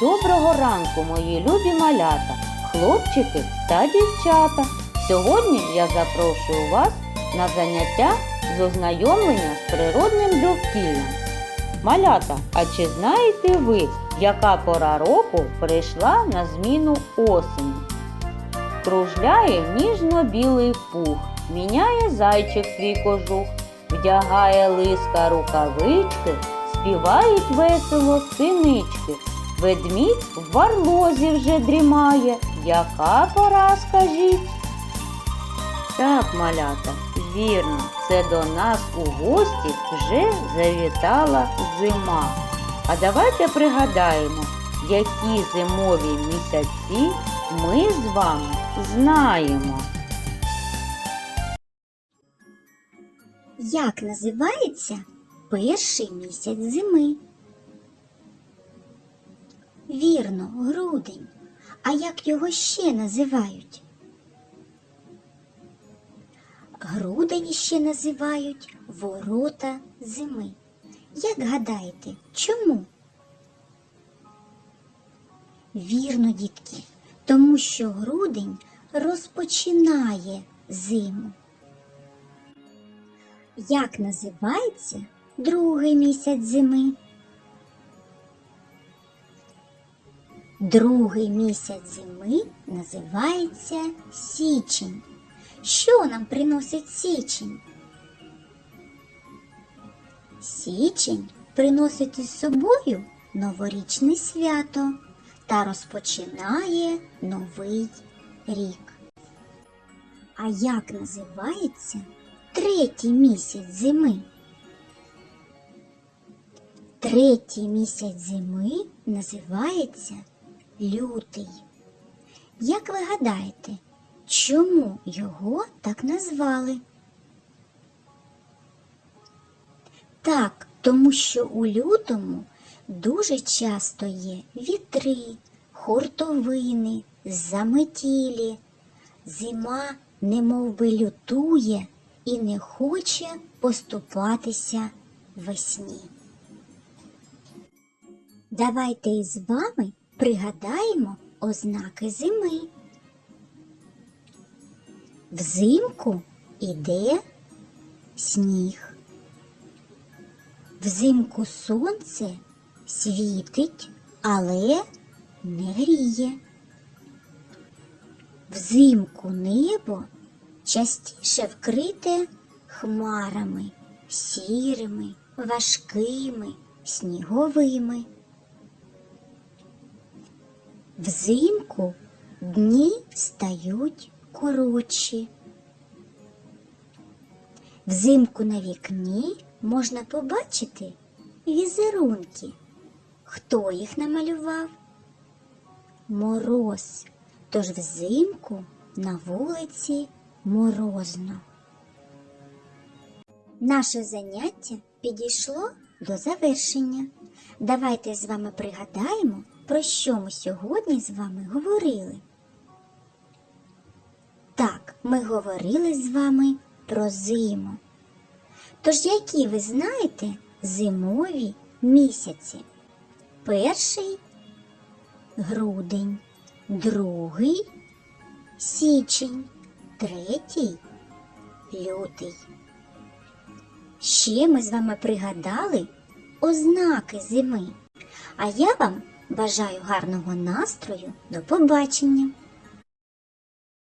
Доброго ранку, мої любі малята, хлопчики та дівчата. Сьогодні я запрошую вас на заняття з ознайомлення з природним довкіллям. Малята, а чи знаєте ви, яка пора року прийшла на зміну осені? Кружляє ніжно-білий пух, міняє зайчик свій кожух, вдягає лиска рукавички, співають весело синички. Ведмідь в барлозі вже дрімає. Яка пора, скажіть? Так, малята, вірно, це до нас у гості вже завітала зима. А давайте пригадаємо, які зимові місяці ми з вами знаємо. Як називається перший місяць зими? Вірно, грудень. А як його ще називають? Грудень ще називають ворота зими. Як гадаєте, чому? Вірно, дітки, тому що грудень розпочинає зиму. Як називається другий місяць зими? Другий місяць зими називається січень. Що нам приносить січень? Січень приносить із собою новорічне свято та розпочинає новий рік. А як називається третій місяць зими? Третій місяць зими називається лютий. Як ви гадаєте, чому його так назвали? Так, тому що у лютому дуже часто є вітри, хуртовини, заметілі. Зима немов би лютує і не хоче поступатися весні. Давайте із вами пригадаємо ознаки зими. Взимку іде сніг. Взимку сонце світить, але не гріє. Взимку небо частіше вкрите хмарами, сірими, важкими, сніговими. Взимку дні стають коротші. Взимку на вікні можна побачити візерунки. Хто їх намалював? Мороз. Тож взимку на вулиці морозно. Наше заняття підійшло до завершення. Давайте з вами пригадаємо, про що ми сьогодні з вами говорили. Так, ми говорили з вами про зиму. Тож, які ви знаєте зимові місяці? Перший грудень, другий січень, третій лютий. Ще ми з вами пригадали ознаки зими. А я вам бажаю гарного настрою. До побачення!